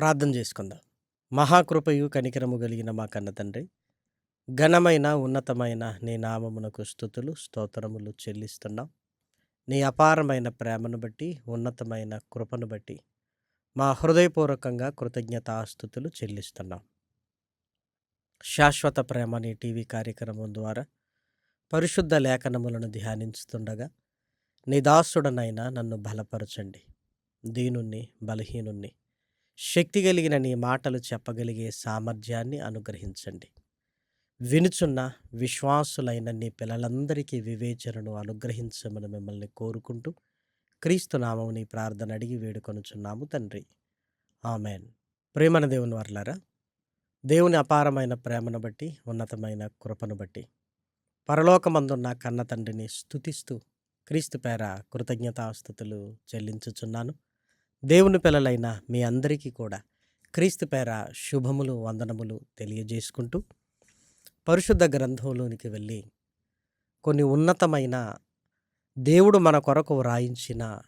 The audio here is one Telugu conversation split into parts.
ప్రార్థన చేసుకుందాం. మహాకృపయు కనికరము కలిగిన మా కన్న తండ్రి. ఘనమైన ఉన్నతమైన నీ నామమునకు స్థుతులు స్తోత్రములు చెల్లిస్తున్నాం. నీ అపారమైన ప్రేమను బట్టి ఉన్నతమైన కృపను బట్టి మా హృదయపూర్వకంగా కృతజ్ఞతాస్థుతులు చెల్లిస్తున్నాం. శాశ్వత ప్రేమ నీ టీవీ కార్యక్రమం ద్వారా పరిశుద్ధ లేఖనములను ధ్యానించుతుండగా నీ దాసుడనైనా నన్ను బలపరచండి. దీనుణ్ణి బలహీనుణ్ణి శక్తి కలిగిన నీ మాటలు చెప్పగలిగే సామర్థ్యాన్ని అనుగ్రహించండి. వినుచున్న విశ్వాసులైన నీ పిల్లలందరికీ వివేచనను అనుగ్రహించమని మిమ్మల్ని కోరుకుంటూ క్రీస్తు నీ ప్రార్థన అడిగి వేడుకొనుచున్నాము తండ్రి. ఆమెన్. ప్రేమన దేవుని వర్లారా దేవుని అపారమైన ప్రేమను బట్టి ఉన్నతమైన కృపను బట్టి పరలోకమందున్న కన్న తండ్రిని స్తుతిస్తూ క్రీస్తు పేర కృతజ్ఞతాస్థుతులు చెల్లించుచున్నాను. దేవుని పిల్లలైన మీ అందరికీ కూడా క్రీస్తు పేర శుభములు వందనములు తెలియజేసుకుంటూ పరిశుద్ధ గ్రంథంలోనికి వెళ్ళి కొన్ని ఉన్నతమైన దేవుడు మన కొరకు వ్రాయించిన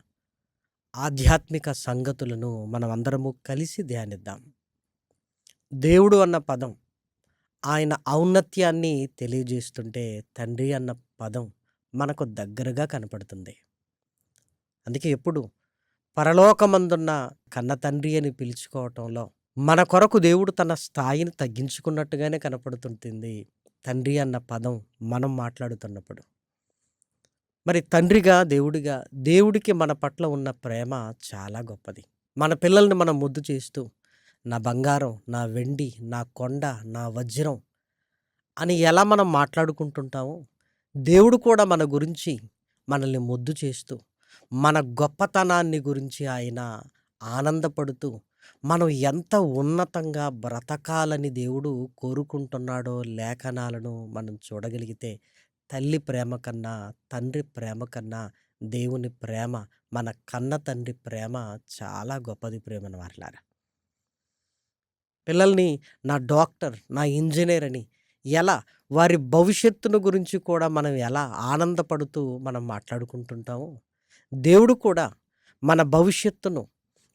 ఆధ్యాత్మిక సంగతులను మనం అందరము కలిసి ధ్యానిద్దాం. దేవుడు అన్న పదం ఆయన ఔన్నత్యాన్ని తెలియజేస్తుంటే తండ్రి అన్న పదం మనకు దగ్గరగా కనపడుతుంది. అందుకే ఎప్పుడు పరలోకమందున్న కన్న తండ్రి అని పిలుచుకోవటంలో మన కొరకు దేవుడు తన స్థాయిని తగ్గించుకున్నట్టుగానే కనపడుతుంటుంది. తండ్రి అన్న పదం మనం మాట్లాడుతున్నప్పుడు. మరి తండ్రిగా దేవుడిగా దేవుడికి మన పట్ల ఉన్న ప్రేమ చాలా గొప్పది. మన పిల్లల్ని మనం ముద్దు చేస్తూ నా బంగారం నా వెండి నా కొండ నా వజ్రం అని ఎలా మనం మాట్లాడుకుంటుంటామో దేవుడు కూడా మన గురించి మనల్ని ముద్దు చేస్తూ మన గొప్పతనాన్ని గురించి ఆయన ఆనందపడుతూ మనం ఎంత ఉన్నతంగా బ్రతకాలని దేవుడు కోరుకుంటున్నాడో లేఖనాలను మనం చూడగలిగితే తల్లి ప్రేమ కన్నా తండ్రి ప్రేమ కన్నా దేవుని ప్రేమ మన కన్న తండ్రి ప్రేమ చాలా గొప్పది ప్రేమను వారిలారా. పిల్లల్ని నా డాక్టర్ నా ఇంజనీర్ అని ఎలా వారి భవిష్యత్తును గురించి కూడా మనం ఎలా ఆనందపడుతూ మనం మాట్లాడుకుంటుంటామో దేవుడు కూడా మన భవిష్యత్తును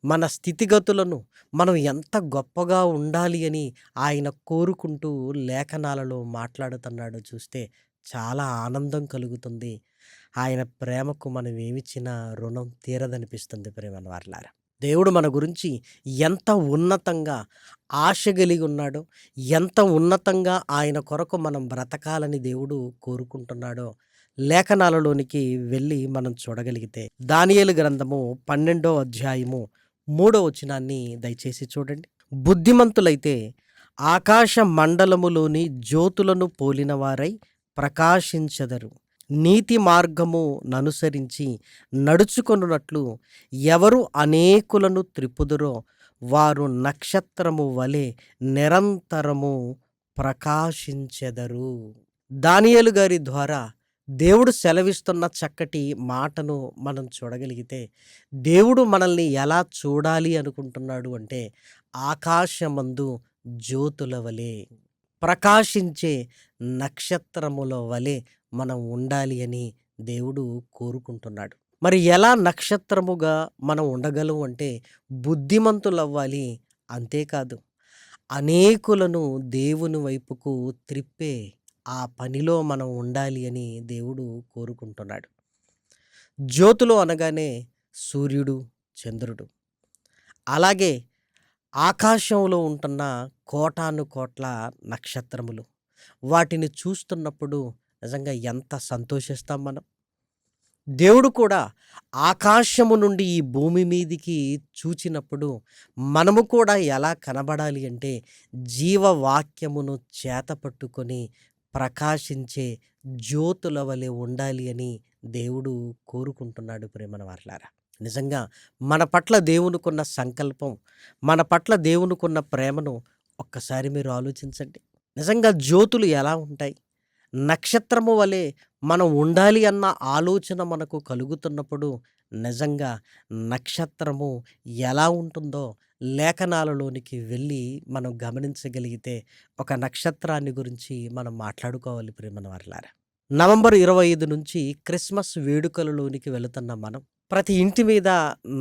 మన స్థితిగతులను మనం ఎంత గొప్పగా ఉండాలి అని ఆయన కోరుకుంటూ లేఖనాలలో మాట్లాడుతున్నాడో చూస్తే చాలా ఆనందం కలుగుతుంది. ఆయన ప్రేమకు మనం ఏమిచ్చినా రుణం తీరదనిపిస్తుంది ప్రేమన్వార్లారా దేవుడు మన గురించి ఎంత ఉన్నతంగా ఆశ కలిగి ఉన్నాడో ఎంత ఉన్నతంగా ఆయన కొరకు మనం బ్రతకాలని దేవుడు కోరుకుంటున్నాడో లేఖనాలలోనికి వెళ్ళి మనం చూడగలిగితే దానియేలు గ్రంథము పన్నెండో అధ్యాయము మూడో వచనాన్ని దయచేసి చూడండి. బుద్ధిమంతులైతే ఆకాశ మండలములోని జ్యోతులను పోలినవారై ప్రకాశించదరు. ప్రకాశించెదరు నీతి మార్గము ననుసరించి నడుచుకొనున్నట్లు ఎవరు అనేకులను త్రిప్పుదురో వారు నక్షత్రము వలె నిరంతరము ప్రకాశించెదరు. దానియలు గారి ద్వారా దేవుడు సెలవిస్తున్న చక్కటి మాటను మనం చూడగలిగితే దేవుడు మనల్ని ఎలా చూడాలి అనుకుంటున్నాడు అంటే ఆకాశమందు జ్యోతుల వలె ప్రకాశించే నక్షత్రముల వలె మనం ఉండాలి అని దేవుడు కోరుకుంటున్నాడు. మరి ఎలా నక్షత్రముగా మనం ఉండగలం అంటే బుద్ధిమంతులవ్వాలి అంతేకాదు. అనేకులను దేవుని వైపుకు త్రిప్పే ఆ పనిలో మనం ఉండాలి అని దేవుడు కోరుకుంటున్నాడు. జ్యోతులు అనగానే సూర్యుడు చంద్రుడు. అలాగే ఆకాశంలో ఉంటున్న కోటాను కోట్ల నక్షత్రములు. వాటిని చూస్తున్నప్పుడు నిజంగా ఎంత సంతోషిస్తాం మనం. దేవుడు కూడా ఆకాశము నుండి ఈ భూమి మీదికి చూచినప్పుడు మనము కూడా ఎలా కనబడాలి అంటే జీవవాక్యమును చేత పట్టుకొని ప్రకాశించే జ్యోతుల వలె ఉండాలి అని దేవుడు కోరుకుంటున్నాడు ప్రేమన వారలారా నిజంగా మన పట్ల దేవునికున్న సంకల్పం మన పట్ల దేవునికున్న ప్రేమను ఒక్కసారి మీరు ఆలోచించండి. నిజంగా జ్యోతులు ఎలా ఉంటాయి? నక్షత్రము వలె మనం ఉండాలి అన్న ఆలోచన మనకు కలుగుతున్నప్పుడు నిజంగా నక్షత్రము ఎలా ఉంటుందో లేఖనాలలోనికి వెళ్ళి మనం గమనించగలిగితే ఒక నక్షత్రాన్ని గురించి మనం మాట్లాడుకోవాలి ప్రేమన వర్లారా నవంబర్ ఇరవై ఐదు నుంచి క్రిస్మస్ వేడుకలలోనికి వెళుతున్న మనం ప్రతి ఇంటి మీద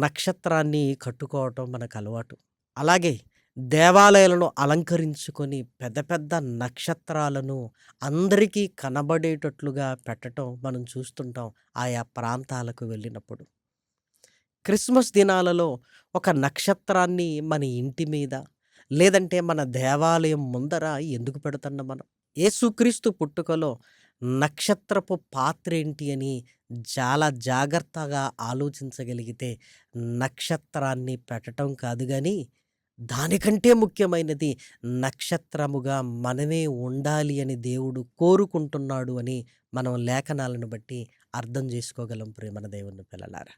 నక్షత్రాన్ని కట్టుకోవటం మనకు అలవాటు. అలాగే దేవాలయాలను అలంకరించుకొని పెద్ద పెద్ద నక్షత్రాలను అందరికీ కనబడేటట్లుగా పెట్టటం మనం చూస్తుంటాం ఆయా ప్రాంతాలకు వెళ్ళినప్పుడు. క్రిస్మస్ దినాలలో ఒక నక్షత్రాన్ని మన ఇంటి మీద లేదంటే మన దేవాలయం ముందర ఎందుకు పెడుతున్నాం మనం? యేసుక్రీస్తు పుట్టుకలో నక్షత్రపు పాత్ర ఏంటి అని చాలా జాగ్రత్తగా ఆలోచించగలిగితే నక్షత్రాన్ని పెట్టటం కాదు కానీ దానికంటే ముఖ్యమైనది నక్షత్రముగా మనమే ఉండాలి అని దేవుడు కోరుకుంటున్నాడు అని మనం లేఖనాలను బట్టి అర్థం చేసుకోగలం ప్రేమన దేవుని పిల్లలారా.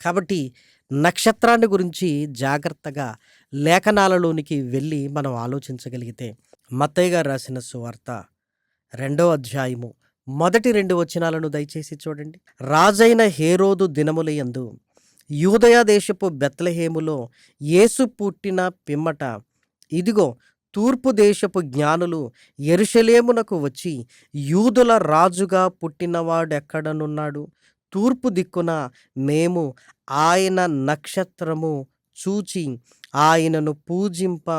కాబట్టి నక్షత్రాన్ని గురించి జాగ్రత్తగా లేఖనాలలోనికి వెళ్ళి మనం ఆలోచించగలిగితే మత్తయ్య గారు రాసిన సువార్త రెండో అధ్యాయము మొదటి రెండు వచనాలను దయచేసి చూడండి. రాజైన హేరోదు దినములయందు యూదయ దేశపు బెత్లహేములో యేసు పుట్టిన పిమ్మట ఇదిగో తూర్పు దేశపు జ్ఞానులు ఎరుషలేమునకు వచ్చి యూదుల రాజుగా పుట్టినవాడెక్కడనున్నాడు తూర్పు దిక్కున మేము ఆయన నక్షత్రము చూచి ఆయనను పూజింప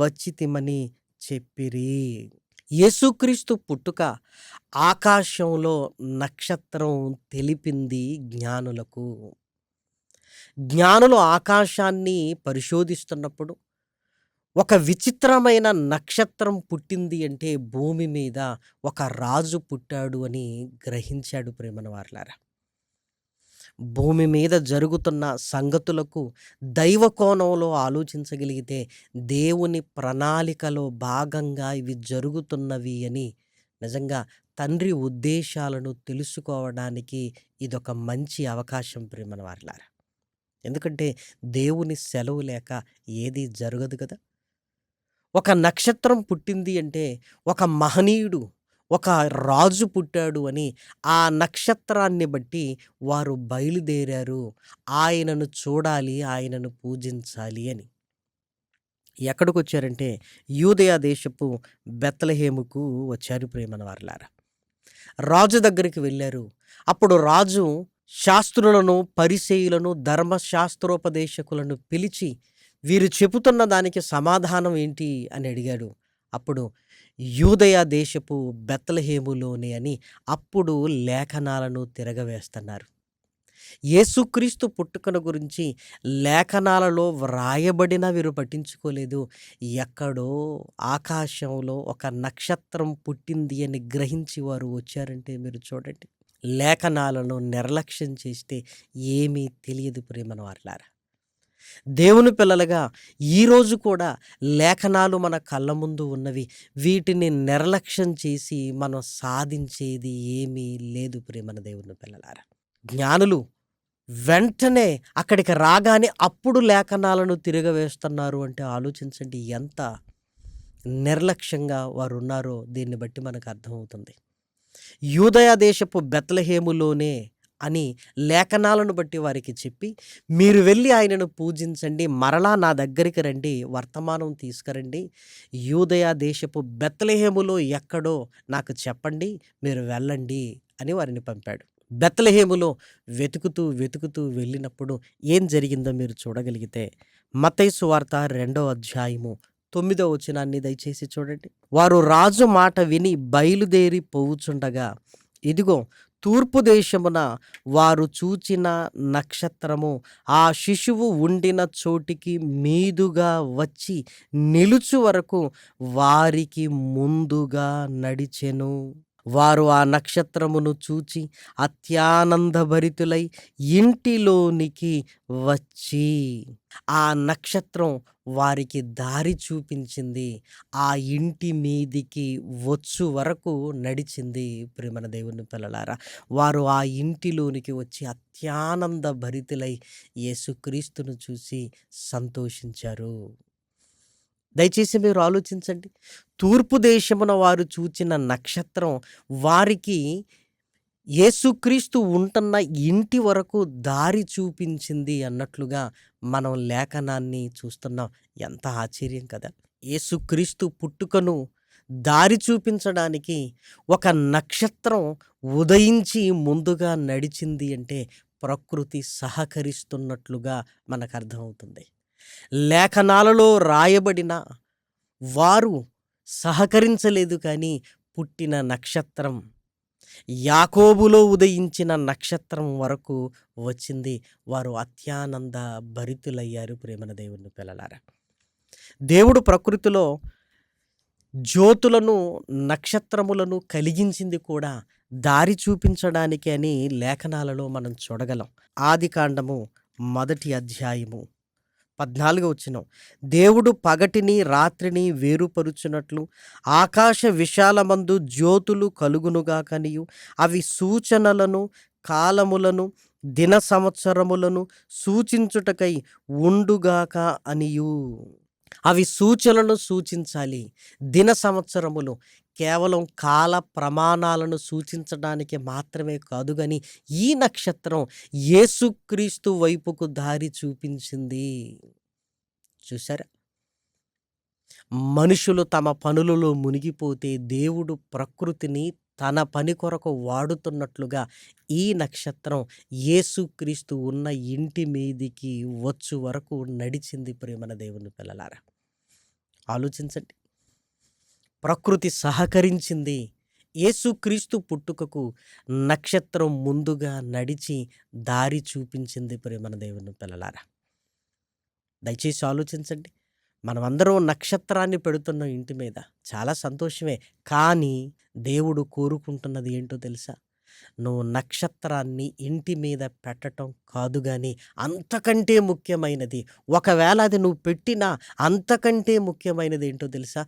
వచ్చితిమని చెప్పిరి. యేసుక్రీస్తు పుట్టుక ఆకాశంలో నక్షత్రం తెలిపింది జ్ఞానులకు. జ్ఞానులు ఆకాశాన్ని పరిశోధిస్తున్నప్పుడు ఒక విచిత్రమైన నక్షత్రం పుట్టింది అంటే భూమి మీద ఒక రాజు పుట్టాడు అని గ్రహించాడు ప్రేమన వార్లారా భూమి మీద జరుగుతున్న సంగతులకు దైవ కోణంలో ఆలోచించగలిగితే దేవుని ప్రణాళికలో భాగంగా ఇవి జరుగుతున్నవి అని నిజంగా తండ్రి ఉద్దేశాలను తెలుసుకోవడానికి ఇదొక మంచి అవకాశం ప్రేమన వారిలారా ఎందుకంటే దేవుని సెలవు లేక ఏది జరగదు కదా. ఒక నక్షత్రం పుట్టింది అంటే ఒక మహనీయుడు ఒక రాజు పుట్టాడు అని ఆ నక్షత్రాన్ని బట్టి వారు బయలుదేరారు. ఆయనను చూడాలి ఆయనను పూజించాలి అని. ఎక్కడికి వచ్చారంటే యూదయ దేశపు బెత్తలహేముకు వచ్చారు ప్రేమన వారులారా రాజు దగ్గరికి వెళ్ళారు. అప్పుడు రాజు శాస్త్రులను పరిసేయులను ధర్మశాస్త్రోపదేశకులను పిలిచి వీరు చెబుతున్న దానికి సమాధానం ఏంటి అని అడిగాడు. అప్పుడు యూదయ దేశపు బెత్తలహేములోనే అని అప్పుడు లేఖనాలను తిరగవేస్తున్నారు. యేసుక్రీస్తు పుట్టుకను గురించి లేఖనాలలో వ్రాయబడిన వీరు పట్టించుకోలేదు. ఎక్కడో ఆకాశంలో ఒక నక్షత్రం పుట్టింది అని గ్రహించి వారు వచ్చారంటే మీరు చూడండి. లేఖనాలను నిర్లక్ష్యం చేస్తే ఏమీ తెలియదు ప్రేమన వారులారా. దేవుని పిల్లలుగా ఈరోజు కూడా లేఖనాలు మన కళ్ళ ముందు ఉన్నవి. వీటిని నిర్లక్ష్యం చేసి మనం సాధించేది ఏమీ లేదు ప్రేమన దేవుని పిల్లలారా. జ్ఞానులు వెంటనే అక్కడికి రాగానే అప్పుడు లేఖనాలను తిరగవేస్తున్నారు అంటే ఆలోచించండి ఎంత నిర్లక్ష్యంగా వారు ఉన్నారో దీన్ని బట్టి మనకు అర్థమవుతుంది. యూదయ దేశపు బెత్లహేములోనే అని లేఖనాలను బట్టి వారికి చెప్పి మీరు వెళ్ళి ఆయనను పూజించండి మరలా నా దగ్గరికి రండి వర్తమానం తీసుకురండి. యూదయ దేశపు బెత్లహేములో ఎక్కడో నాకు చెప్పండి మీరు వెళ్ళండి అని వారిని పంపాడు. బెత్లహేములో వెతుకుతూ వెతుకుతూ వెళ్ళినప్పుడు ఏం జరిగిందో మీరు చూడగలిగితే మతైసు వార్త రెండో అధ్యాయము తొమ్మిదో వచనాన్ని దయచేసి చూడండి. వారు రాజు మాట విని బయలుదేరి పోవుచుండగా ఇదిగో తూర్పు దేశమున వారు చూచిన నక్షత్రము ఆ శిశువు ఉండిన చోటికి మీదుగా వచ్చి నిలుచు వరకు వారికి ముందుగా నడిచెను. వారు ఆ నక్షత్రమును చూచి అత్యానందభరితులై ఇంటిలోనికి వచ్చి ఆ నక్షత్రం వారికి దారి చూపించింది. ఆ ఇంటి మీదికి వచ్చు వరకు నడిచింది. ప్రేమన దేవుని పిల్లలారా వారు ఆ ఇంటిలోనికి వచ్చి అత్యానంద భరితులై యేసుక్రీస్తును చూసి సంతోషించారు. దయచేసి మీరు ఆలోచించండి. తూర్పు దేశమున వారు చూచిన నక్షత్రం వారికి యేసుక్రీస్తు ఉంటున్న ఇంటి వరకు దారి చూపించింది అన్నట్లుగా మనం లేఖనాన్ని చూస్తున్నాం. ఎంత ఆశ్చర్యం కదా! యేసుక్రీస్తు పుట్టుకను దారి చూపించడానికి ఒక నక్షత్రం ఉదయించి ముందుగా నడిచింది అంటే ప్రకృతి సహకరిస్తున్నట్లుగా మనకు అర్థమవుతుంది. లేఖనాలలో రాయబడిన వారు సహకరించలేదు కానీ పుట్టిన నక్షత్రం. యాకోబులో ఉదయించిన నక్షత్రం వరకు వచ్చింది. వారు అత్యానంద భరితులయ్యారు. ప్రేమన దేవుని పిల్లలారా దేవుడు ప్రకృతిలో జ్యోతులను నక్షత్రములను కలిగించింది కూడా దారి చూపించడానికి అని లేఖనాలలో మనం చూడగలం. ఆది కాండము మొదటి అధ్యాయము పద్నాలుగు వచ్చిన. దేవుడు పగటిని రాత్రిని వేరుపరుచునట్లు ఆకాశ విశాలమందు జ్యోతులు కలుగునుగా కనియు. అవి సూచనలను కాలములను దిన సంవత్సరములను సూచించుటకై ఉండుగాక అనియు. అవి సూచనలను సూచించాలి. దిన సంవత్సరములు కేవలం కాల ప్రమాణాలను సూచించడానికి మాత్రమే కాదు కానీ ఈ నక్షత్రం యేసుక్రీస్తు వైపుకు దారి చూపించింది. చూసారా మనుషులు తమ పనులలో మునిగిపోతే దేవుడు ప్రకృతిని తన పని కొరకు వాడుతున్నట్లుగా ఈ నక్షత్రం యేసుక్రీస్తు ఉన్న ఇంటి మీదికి వచ్చు వరకు నడిచింది ప్రేమన దేవుని పిల్లలారా. ఆలోచించండి. ప్రకృతి సహకరించింది. యేసుక్రీస్తు పుట్టుకకు నక్షత్రం ముందుగా నడిచి దారి చూపించింది ప్రేమన దేవుని పిల్లలారా. దయచేసి ఆలోచించండి. మనమందరం నక్షత్రాన్ని పెడుతున్న ఇంటి మీద చాలా సంతోషమే. కానీ దేవుడు కోరుకుంటున్నది ఏంటో తెలుసా? నువ్వు నక్షత్రాన్ని ఇంటి మీద పెట్టటం కాదు కానీ అంతకంటే ముఖ్యమైనది. ఒకవేళ అది నువ్వు పెట్టినా అంతకంటే ముఖ్యమైనది ఏంటో తెలుసా?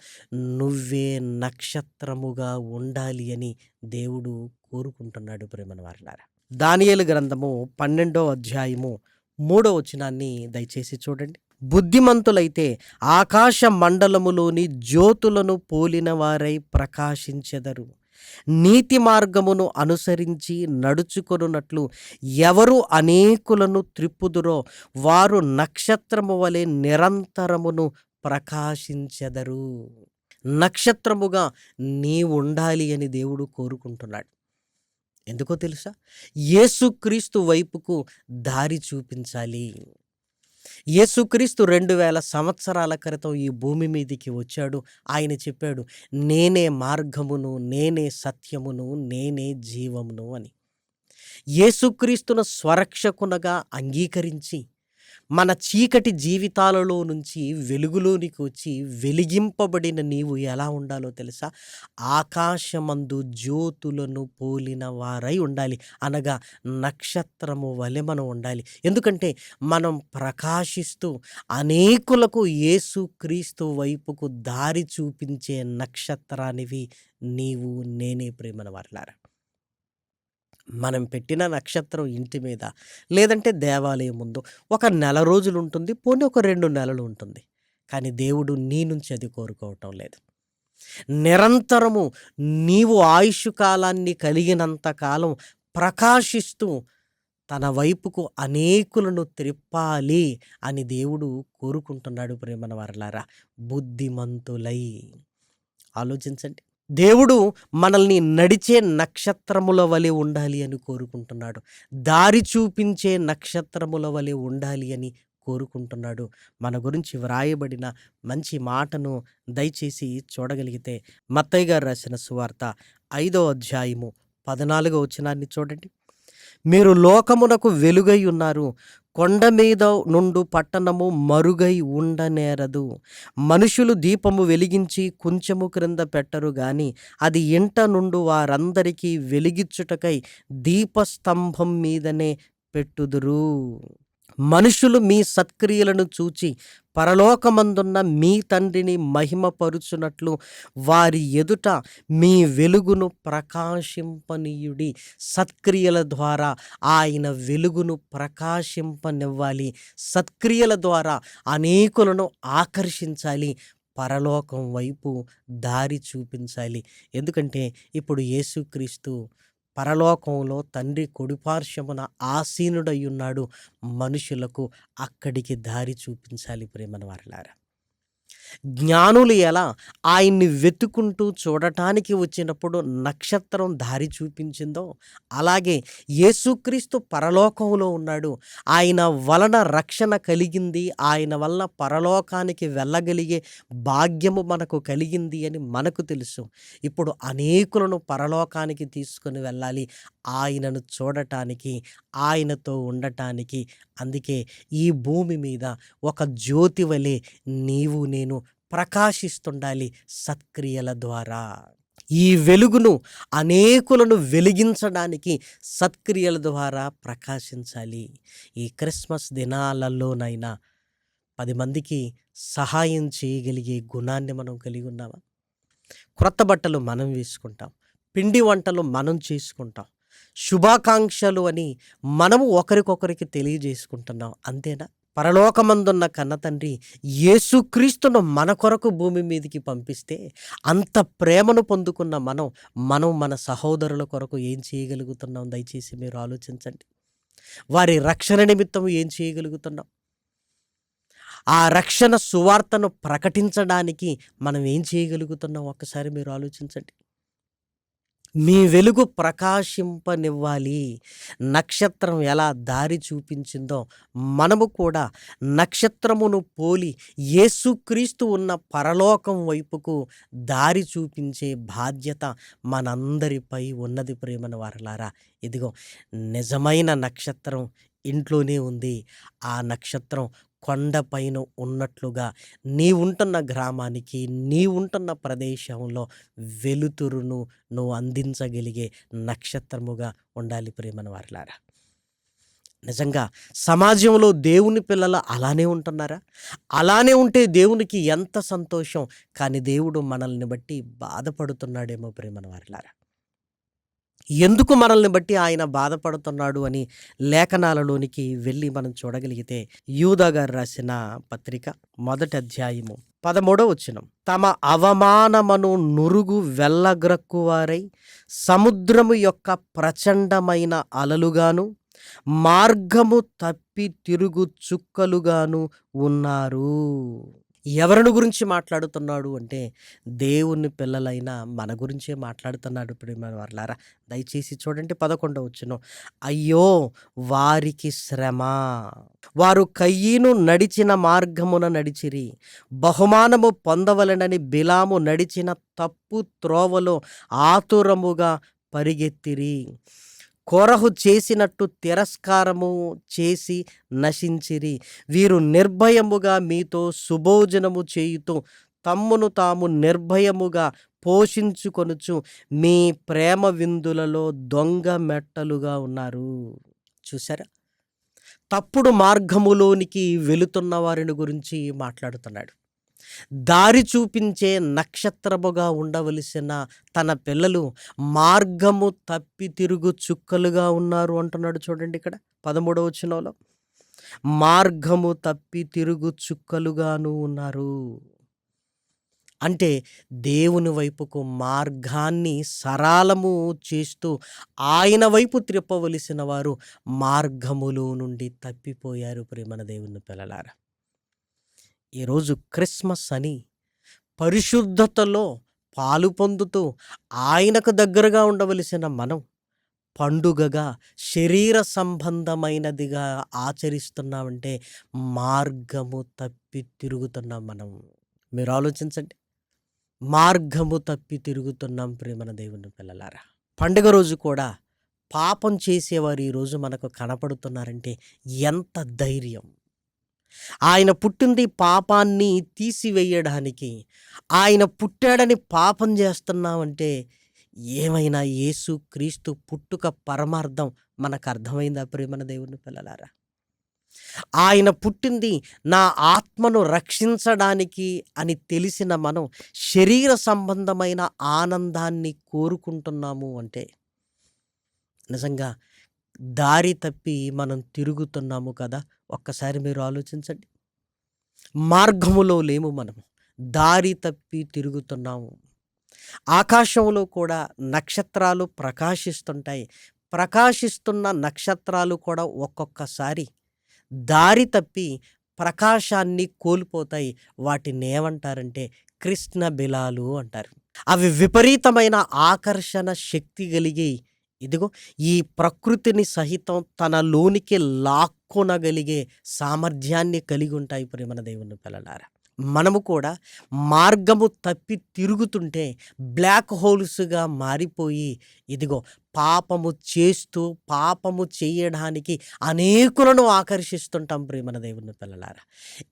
నువ్వే నక్షత్రముగా ఉండాలి అని దేవుడు కోరుకుంటున్నాడు ప్రేమన వారినారా దానియేలు గ్రంథము పన్నెండో అధ్యాయము మూడో వచనాన్ని దయచేసి చూడండి. బుద్ధిమంతులైతే ఆకాశ మండలములోని జ్యోతులను పోలిన వారై ప్రకాశించెదరు. నీతి మార్గమును అనుసరించి నడుచుకొనున్నట్లు ఎవరు అనేకులను త్రిప్పుదురో వారు నక్షత్రము వలె నిరంతరమును ప్రకాశించెదరు. నక్షత్రముగా నీ ఉండాలి అని దేవుడు కోరుకుంటున్నాడు. ఎందుకో తెలుసా? యేసుక్రీస్తు వైపుకు దారి చూపించాలి. యేసుక్రీస్తు రెండు వేల సంవత్సరాల క్రితం ఈ భూమి మీదికి వచ్చాడు. ఆయన చెప్పాడు నేనే మార్గమును నేనే సత్యమును నేనే జీవమును అని. యేసుక్రీస్తును స్వరక్షకునగా అంగీకరించి మన చీకటి జీవితాలలో నుంచి వెలుగులోనికి వచ్చి వెలిగింపబడిన నీవు ఎలా ఉండాలో తెలుసా? ఆకాశమందు జ్యోతులను పోలిన వారై ఉండాలి. అనగా నక్షత్రము వలె మనం ఉండాలి. ఎందుకంటే మనం ప్రకాశిస్తూ అనేకులకు యేసు క్రీస్తు వైపుకు దారి చూపించే నక్షత్రానివి నీవు నేనే ప్రేమన వారలారా మనం పెట్టిన నక్షత్రం ఇంటి మీద లేదంటే దేవాలయం ముందు ఒక నెల రోజులు ఉంటుంది పోనీ ఒక రెండు నెలలు ఉంటుంది. కానీ దేవుడు నీ నుంచి అది కోరుకోవటం లేదు. నిరంతరము నీవు ఆయుష్ కాలాన్ని కలిగినంత కాలం ప్రకాశిస్తూ తన వైపుకు అనేకులను త్రిప్పాలి అని దేవుడు కోరుకుంటున్నాడు ప్రేమన వారలారా. బుద్ధిమంతులై. ఆలోచించండి. దేవుడు మనల్ని నడిచే నక్షత్రముల వలె ఉండాలి అని కోరుకుంటున్నాడు. దారి చూపించే నక్షత్రముల వలె ఉండాలి అని కోరుకుంటున్నాడు. మన గురించి వ్రాయబడిన మంచి మాటను దయచేసి చూడగలిగితే మత్తయ్య గారు రాసిన సువార్త ఐదో అధ్యాయము పద్నాలుగో వచనాన్ని చూడండి. మీరు లోకమునకు వెలుగై ఉన్నారు. కొండ మీద నుండు పట్టణము మరుగై ఉండనేరదు. మనుషులు దీపము వెలిగించి కొంచెము క్రింద పెట్టరు గాని అది ఇంట నుండు వారందరికీ వెలిగించుటకై దీపస్తంభం మీదనే పెట్టుదురు. మనుషులు మీ సత్క్రియలను చూచి పరలోకమందున్న మీ తండ్రిని మహిమపరుచునట్లు వారి ఎదుట మీ వెలుగును ప్రకాశింపనీయుడి సత్క్రియల ద్వారా ఆయన వెలుగును ప్రకాశింపనివ్వాలి. సత్క్రియల ద్వారా అనేకులను ఆకర్షించాలి. పరలోకం వైపు దారి చూపించాలి. ఎందుకంటే ఇప్పుడు యేసుక్రీస్తు పరలోకంలో తండ్రి కొడిపార్శ్వమున ఆసీనుడై ఉన్నాడు. మనుషులకు అక్కడికి దారి చూపించాలి ప్రేమను వారలారా. జ్ఞానులు ఎలా ఆయన్ని వెతుకుంటూ చూడటానికి వచ్చినప్పుడు నక్షత్రం దారి చూపించిందో అలాగే యేసుక్రీస్తు పరలోకంలో ఉన్నాడు. ఆయన వలన రక్షణ కలిగింది ఆయన వల్ల పరలోకానికి వెళ్ళగలిగే భాగ్యము మనకు కలిగింది అని మనకు తెలుసు. ఇప్పుడు అనేకులను పరలోకానికి తీసుకొని వెళ్ళాలి. ఆయనను చూడటానికి ఆయనతో ఉండటానికి. అందుకే ఈ భూమి మీద ఒక జ్యోతి వలె నీవు నేను ప్రకాశిస్తుండాలి సత్క్రియల ద్వారా. ఈ వెలుగును అనేకులను వెలిగించడానికి సత్క్రియల ద్వారా ప్రకాశించాలి. ఈ క్రిస్మస్ దినాలలోనైనా పది మందికి సహాయం చేయగలిగే గుణాన్ని మనం కలిగి ఉన్నామా? క్రొత్త బట్టలు మనం వేసుకుంటాం. పిండి వంటలు మనం చేసుకుంటాం. శుభాకాంక్షలు అని మనము ఒకరికొకరికి తెలియజేసుకుంటున్నాం. అంతేనా? పరలోకమందున్న కన్న తండ్రి యేసుక్రీస్తును మన కొరకు భూమి మీదకి పంపిస్తే అంత ప్రేమను పొందుకున్న మనం మనం మన సహోదరుల కొరకు ఏం చేయగలుగుతున్నాం? దయచేసి మీరు ఆలోచించండి. వారి రక్షణ నిమిత్తం ఏం చేయగలుగుతున్నాం? ఆ రక్షణ సువార్తను ప్రకటించడానికి మనం ఏం చేయగలుగుతున్నాం? ఒక్కసారి మీరు ఆలోచించండి. మీ వెలుగు ప్రకాశింపనివ్వాలి. నక్షత్రం ఎలా దారి చూపించిందో మనము కూడా నక్షత్రమును పోలి యేసుక్రీస్తు ఉన్న పరలోకం వైపుకు దారి చూపించే బాధ్యత మనందరిపై ఉన్నది ప్రేమను వారలారా. ఇదిగో నిజమైన నక్షత్రం ఇంట్లోనే ఉంది. ఆ నక్షత్రం కొండపైన ఉన్నట్లుగా నీ ఉంటున్న గ్రామానికి నీ ఉంటున్న ప్రదేశంలో వెలుతురును నువ్వు అందించగలిగే నక్షత్రముగా ఉండాలి ప్రేమన వారిలారా నిజంగా సమాజంలో దేవుని పిల్లలు అలానే ఉంటున్నారా? అలానే ఉంటే దేవునికి ఎంత సంతోషం కానీ దేవుడు మనల్ని బట్టి బాధపడుతున్నాడేమో ప్రేమను వారిలారా ఎందుకు మనల్ని బట్టి ఆయన బాధపడుతున్నాడు అని లేఖనాలలోనికి వెళ్ళి మనం చూడగలిగితే యూదా గారు రాసిన పత్రిక మొదటి అధ్యాయము పదమూడవ వచ్చినం తమ అవమానమును నురుగు వెళ్ళగ్రక్కువారై సముద్రము యొక్క ప్రచండమైన అలలుగాను మార్గము తప్పి తిరుగు చుక్కలుగాను ఉన్నారు. ఎవరిని గురించి మాట్లాడుతున్నాడు అంటే దేవుని పిల్లలైన మన గురించే మాట్లాడుతున్నాడు ఇప్పుడు మన వర్లారా. దయచేసి చూడండి పదకొండవ వచ్చును అయ్యో వారికి శ్రమ. వారు కయ్యను నడిచిన మార్గమున నడిచిరి. బహుమానము పొందవలనని బిలాము నడిచిన తప్పు త్రోవలో ఆతురముగా పరిగెత్తిరి. కొరహు చేసినట్టు తిరస్కారము చేసి నశించిరి. వీరు నిర్భయముగా మీతో సుభోజనము చేయుతూ తమ్మును తాము నిర్భయముగా పోషించుకొనుచు మీ ప్రేమ విందులలో దొంగ మెట్టలుగా ఉన్నారు. చూసారా తప్పుడు మార్గములోనికి వెళుతున్న వారిని గురించి మాట్లాడుతున్నాడు. దారి చూపించే నక్షత్రముగా ఉండవలసిన తన పిల్లలు మార్గము తప్పి తిరుగు చుక్కలుగా ఉన్నారు అంటున్నాడు చూడండి ఇక్కడ పదమూడవ వచనంలో. మార్గము తప్పి తిరుగు చుక్కలుగాను ఉన్నారు. అంటే దేవుని వైపుకు మార్గాన్ని సరళము చేస్తూ ఆయన వైపు త్రిప్పవలసిన వారు మార్గములో నుండి తప్పిపోయారు ప్రేమన దేవుని పిల్లలారా. ఈరోజు క్రిస్మస్ అని పరిశుద్ధతలో పాలు పొందుతూ ఆయనకు దగ్గరగా ఉండవలసిన మనం పండుగగా శరీర సంబంధమైనదిగా ఆచరిస్తున్నామంటే మార్గము తప్పి తిరుగుతున్నాం మనం. మీరు ఆలోచించండి. మార్గము తప్పి తిరుగుతున్నాం ప్రేమన దేవుని పిల్లలారా. పండుగ రోజు కూడా పాపం చేసేవారు ఈరోజు మనకు కనపడుతున్నారంటే ఎంత ధైర్యం. ఆయన పుట్టింది పాపాన్ని తీసివేయడానికి. ఆయన పుట్టాడని పాపం చేస్తున్నామంటే ఏమైనా యేసు క్రీస్తు పుట్టుక పరమార్థం మనకు అర్థమైందా ప్రేమన దేవుని పిల్లలారా? ఆయన పుట్టింది నా ఆత్మను రక్షించడానికి అని తెలిసిన మనం శరీర సంబంధమైన ఆనందాన్ని కోరుకుంటున్నాము అంటే నిజంగా దారి తప్పి మనం తిరుగుతున్నాము కదా. ఒక్కసారి మీరు ఆలోచించండి. మార్గములో లేము మనము. దారి తప్పి తిరుగుతున్నాము. ఆకాశంలో కూడా నక్షత్రాలు ప్రకాశిస్తుంటాయి. ప్రకాశిస్తున్న నక్షత్రాలు కూడా ఒక్కొక్కసారి దారి తప్పి ప్రకాశాన్ని కోల్పోతాయి. వాటిని ఏమంటారంటే కృష్ణ బిలాలు అంటారు. అవి విపరీతమైన ఆకర్షణ శక్తి కలిగి ఇదిగో ఈ ప్రకృతిని సహితం తన లోనికి లాక్కొనగలిగే సామర్థ్యాన్ని కలిగి ఉంటాయి ప్రేమన దేవుని పిల్లలారా. మనము కూడా మార్గము తప్పి తిరుగుతుంటే బ్లాక్ హోల్స్గా మారిపోయి ఇదిగో పాపము చేస్తూ పాపము చేయడానికి అనేకులను ఆకర్షిస్తుంటాం ప్రేమన దేవుని పిల్లలారా.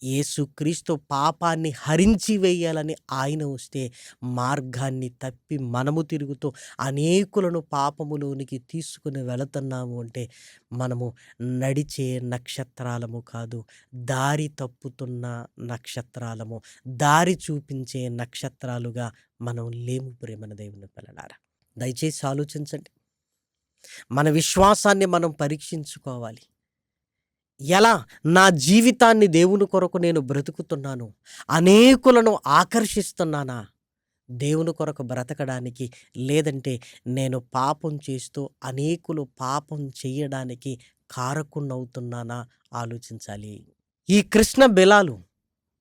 యేసుక్రీస్తు పాపాన్ని హరించి వేయాలని ఆయన వస్తే మార్గాన్ని తప్పి మనము తిరుగుతూ అనేకులను పాపములోనికి తీసుకుని వెళుతున్నాము అంటే మనము నడిచే నక్షత్రాలము కాదు దారి తప్పుతున్న నక్షత్రాలము దారి చూపించే నక్షత్రాలుగా మనం లేము ప్రేమన దేవుని పిల్లలారా. దయచేసి ఆలోచించండి. మన విశ్వాసాన్ని మనం పరీక్షించుకోవాలి. ఎలా? నా జీవితాన్ని దేవుని కొరకు నేను బ్రతుకుతున్నాను. అనేకులను ఆకర్షిస్తున్నానా? దేవుని కొరకు బ్రతకడానికి లేదంటే నేను పాపం చేస్తూ అనేకులు పాపం చేయడానికి కారకున్నవుతున్నానా ఆలోచించాలి. ఈ కృష్ణ బిలాలు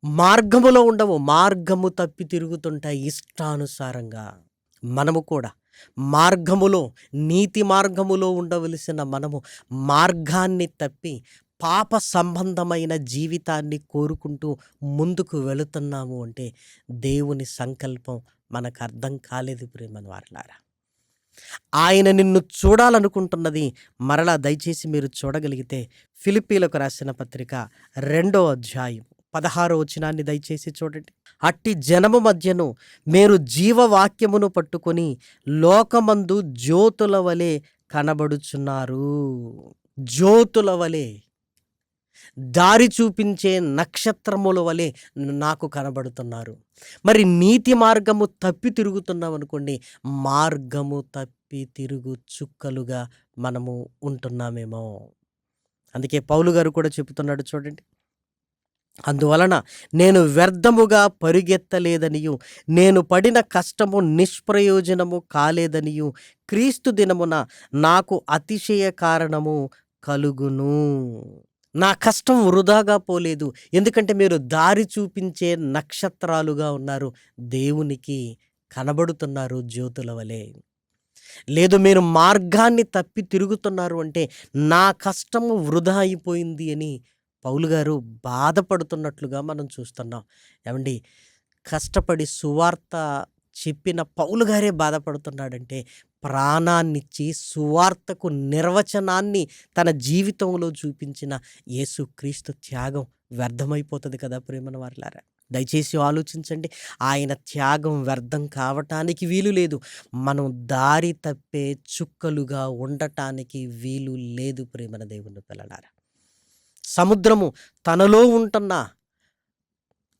మార్గములో ఉండవు. మార్గము తప్పి తిరుగుతుంటాయి ఇష్టానుసారంగా. మనము కూడా మార్గములో నీతి మార్గములో ఉండవలసిన మనము మార్గాన్ని తప్పి పాప సంబంధమైన జీవితాన్ని కోరుకుంటూ ముందుకు వెళుతున్నాము అంటే దేవుని సంకల్పం మనకు అర్థం కాలేదు ప్రేమను వారలారా. ఆయన నిన్ను చూడాలనుకుంటున్నది మరలా దయచేసి మీరు చూడగలిగితే ఫిలిపీలకు రాసిన పత్రిక రెండో అధ్యాయం పదహారో వచనాన్ని దయచేసి చూడండి. అట్టి జనము మధ్యను మీరు జీవవాక్యమును పట్టుకొని లోకమందు జ్యోతుల వలె కనబడుచున్నారు. జ్యోతుల వలె. దారి చూపించే నక్షత్రముల వలె నాకు కనబడుతున్నారు. మరి నీతి మార్గము తప్పి తిరుగుతున్నాం అనుకోండి మార్గము తప్పి తిరుగు చుక్కలుగా మనము ఉంటున్నామేమో. అందుకే పౌలు గారు కూడా చెబుతున్నాడు చూడండి అందువలన నేను వ్యర్థముగా పరుగెత్తలేదనియు నేను పడిన కష్టము నిష్ప్రయోజనము కాలేదనియు క్రీస్తు దినమున నాకు అతిశయ కారణము కలుగును. నా కష్టం వృధాగా పోలేదు ఎందుకంటే మీరు దారి చూపించే నక్షత్రాలుగా ఉన్నారు దేవునికి కనబడుతున్నారు జ్యోతుల వలె. లేదు మీరు మార్గాన్ని తప్పి తిరుగుతున్నారు అంటే నా కష్టము వృధా అయిపోయింది అని పౌలు గారు బాధపడుతున్నట్లుగా మనం చూస్తున్నాం. ఏమండి? కష్టపడి సువార్త చెప్పిన పౌలు గారే బాధపడుతున్నాడంటే ప్రాణాన్నిచ్చి సువార్తకు నిర్వచనాన్ని తన జీవితంలో చూపించిన యేసుక్రీస్తు త్యాగం వ్యర్థమైపోతుంది కదా ప్రేమన వారిలారా? దయచేసి ఆలోచించండి. ఆయన త్యాగం వ్యర్థం కావటానికి వీలు లేదు. మనం దారి తప్పే చుక్కలుగా ఉండటానికి వీలు లేదు ప్రేమన దేవుని పిల్లలారా. సముద్రము తనలో ఉంటున్న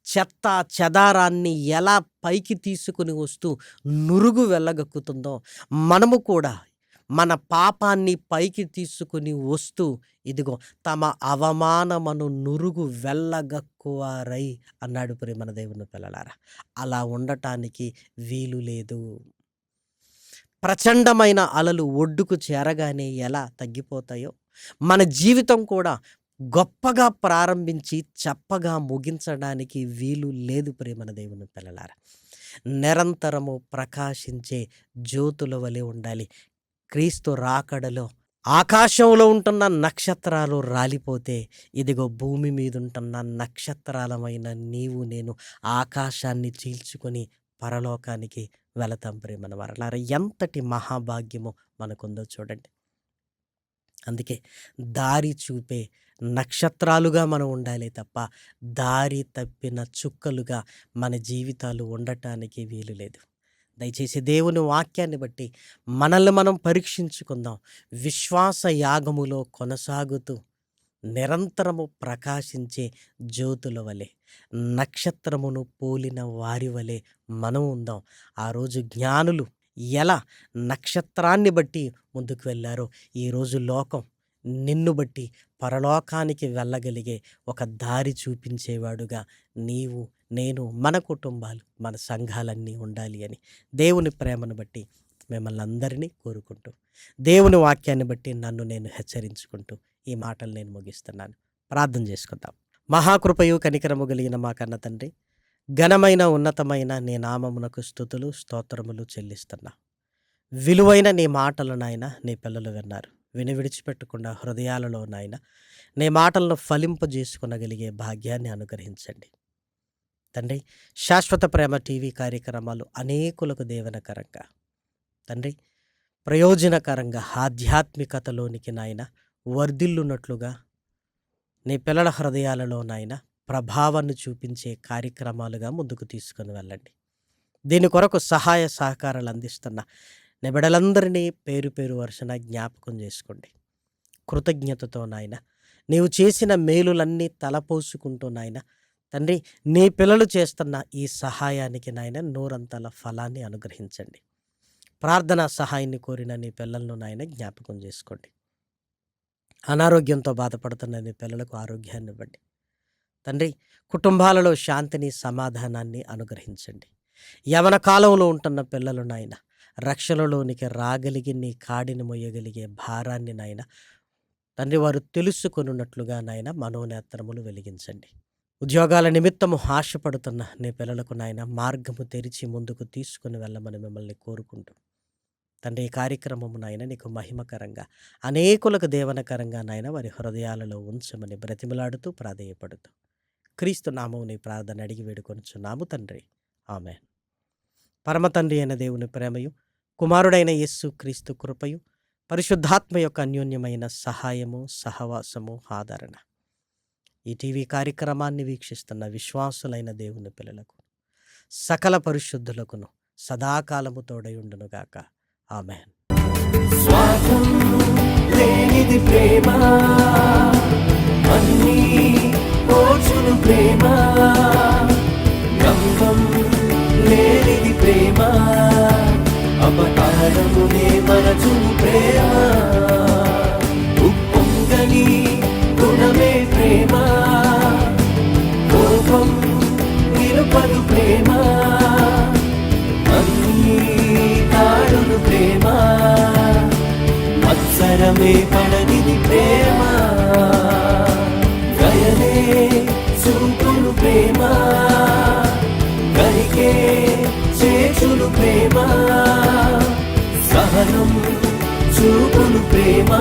చెత్త చెదారాన్ని ఎలా పైకి తీసుకుని వస్తూ నురుగు వెళ్ళగక్కుతుందో మనము కూడా మన పాపాన్ని పైకి తీసుకుని వస్తూ ఇదిగో తమ అవమానమను నురుగు వెళ్ళగక్కువారై అన్నాడు ప్రేమన దేవుని పిల్లలారా. అలా ఉండటానికి వీలు లేదు. ప్రచండమైన అలలు ఒడ్డుకు చేరగానే ఎలా తగ్గిపోతాయో మన జీవితం కూడా గొప్పగా ప్రారంభించి చప్పగా ముగించడానికి వీలు లేదు ప్రేమన దేవుని పిల్లలారా. నిరంతరము ప్రకాశించే జ్యోతుల వలె ఉండాలి. క్రీస్తు రాకడలో ఆకాశంలో ఉంటున్న నక్షత్రాలు రాలిపోతే ఇదిగో భూమి మీద ఉంటున్న నక్షత్రాలమైన నీవు నేను ఆకాశాన్ని చీల్చుకొని పరలోకానికి వెళతాం ప్రేమన వరలారా. ఎంతటి మహాభాగ్యమో మనకుందో చూడండి. అందుకే దారి చూపే నక్షత్రాలుగా మనం ఉండాలి తప్ప దారి తప్పిన చుక్కలుగా మన జీవితాలు ఉండటానికి వీలు లేదు. దయచేసి దేవుని వాక్యాన్ని బట్టి మనల్ని మనం పరీక్షించుకుందాం. విశ్వాస యాగములో కొనసాగుతూ నిరంతరము ప్రకాశించే జ్యోతుల వలె నక్షత్రమును పోలిన వారి వలె మనం ఉందాం. ఆ రోజు జ్ఞానులు ఎలా నక్షత్రాన్ని బట్టి ముందుకు వెళ్ళారో ఈరోజు లోకం నిన్ను బట్టి పరలోకానికి వెళ్ళగలిగే ఒక దారి చూపించేవాడుగా నీవు నేను మన కుటుంబాలు మన సంఘాలన్నీ ఉండాలి అని దేవుని ప్రేమను బట్టి మిమ్మల్ని అందరినీ కోరుకుంటూ దేవుని వాక్యాన్ని బట్టి నన్ను నేను హెచ్చరించుకుంటూ ఈ మాటలు నేను ముగిస్తున్నాను. ప్రార్థన చేసుకుందాం. మహాకృపయు కనికరము కలిగిన మా కన్న తండ్రి ఘనమైన ఉన్నతమైన నీ నామమునకు స్థుతులు స్తోత్రములు చెల్లిస్తున్నా. విలువైన నీ మాటలు నాయన నీ పిల్లలు విన్నారు. విని విడిచిపెట్టకుండా హృదయాలలో నాయన నీ మాటలను ఫలింపజేసుకునగలిగే భాగ్యాన్ని అనుగ్రహించండి. తండ్రి శాశ్వత ప్రేమ టీవీ కార్యక్రమాలు అనేకులకు దేవనకరంగా. తండ్రి ప్రయోజనకరంగా ఆధ్యాత్మికతలోనికి నాయన వర్ధిల్లున్నట్లుగా నీ పిల్లల హృదయాలలో నాయన ప్రభావాన్ని చూపించే కార్యక్రమాలుగా ముందుకు తీసుకొని వెళ్ళండి. దీని కొరకు సహాయ సహకారాలు అందిస్తున్న నిబిడలందరినీ పేరు పేరు వరుసన జ్ఞాపకం చేసుకోండి. కృతజ్ఞతతో నాయన నీవు చేసిన మేలులన్నీ తలపోసుకుంటూ నాయన తండ్రి నీ పిల్లలు చేస్తున్న ఈ సహాయానికి నాయన నూరంతల ఫలాన్ని అనుగ్రహించండి. ప్రార్థనా సహాయాన్ని కోరిన నీ పిల్లలను నాయన జ్ఞాపకం చేసుకోండి. అనారోగ్యంతో బాధపడుతున్న నీ పిల్లలకు ఆరోగ్యాన్ని ఇవ్వండి. తండ్రి కుటుంబాలలో శాంతిని సమాధానాన్ని అనుగ్రహించండి. యవన కాలంలో ఉంటున్న పిల్లలు నాయన రక్షణలోనికి రాగలిగి నీ కాడిని మొయ్యగలిగే భారాన్ని నాయన తండ్రి వారు తెలుసుకొనున్నట్లుగా నాయన మనోనేత్రములు వెలిగించండి. ఉద్యోగాల నిమిత్తము ఆశపడుతున్న నీ పిల్లలకు నాయన మార్గము తెరిచి ముందుకు తీసుకుని వెళ్ళమని మిమ్మల్ని కోరుకుంటూ తండ్రి ఈ కార్యక్రమము నాయన నీకు మహిమకరంగా అనేకులకు దేవనకరంగా నాయన వారి హృదయాలలో ఉంచమని బ్రతిమలాడుతూ ప్రాధేయపడుతూ క్రీస్తు నామముని ప్రార్థన అడిగి వేడుకొనుచున్నాము తండ్రి. ఆమె పరమ తండ్రి అయిన దేవుని ప్రేమయు కుమారుడైన యేస్సు క్రీస్తు కృపయు పరిశుద్ధాత్మ యొక్క అన్యోన్యమైన సహాయము సహవాసము ఆదరణ. ఈ టీవీ కార్యక్రమాన్ని వీక్షిస్తున్న విశ్వాసులైన దేవుని పిల్లలకు సకల పరిశుద్ధులకును సదాకాలము తోడయుండునుగాక ఆమెన్. స్వార్థం లేనిది ప్రేమ. అన్నీ పోచును ప్రేమ. గంగం లేనిది ప్రేమ. అపకారమునే మరచును ప్రేమ. ఉప్పొంగని గుణమే ప్రేమ. కోపం నిలుపదు ప్రేమ. అన్నీ తాడును ప్రేమ. మత్సరమే పడనిది ప్రేమ. ప్రేమ? గరికే చేచును ప్రేమ? సహనం చూపును ప్రేమ?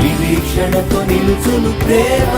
వివీక్షణతో నిలుచును ప్రేమ?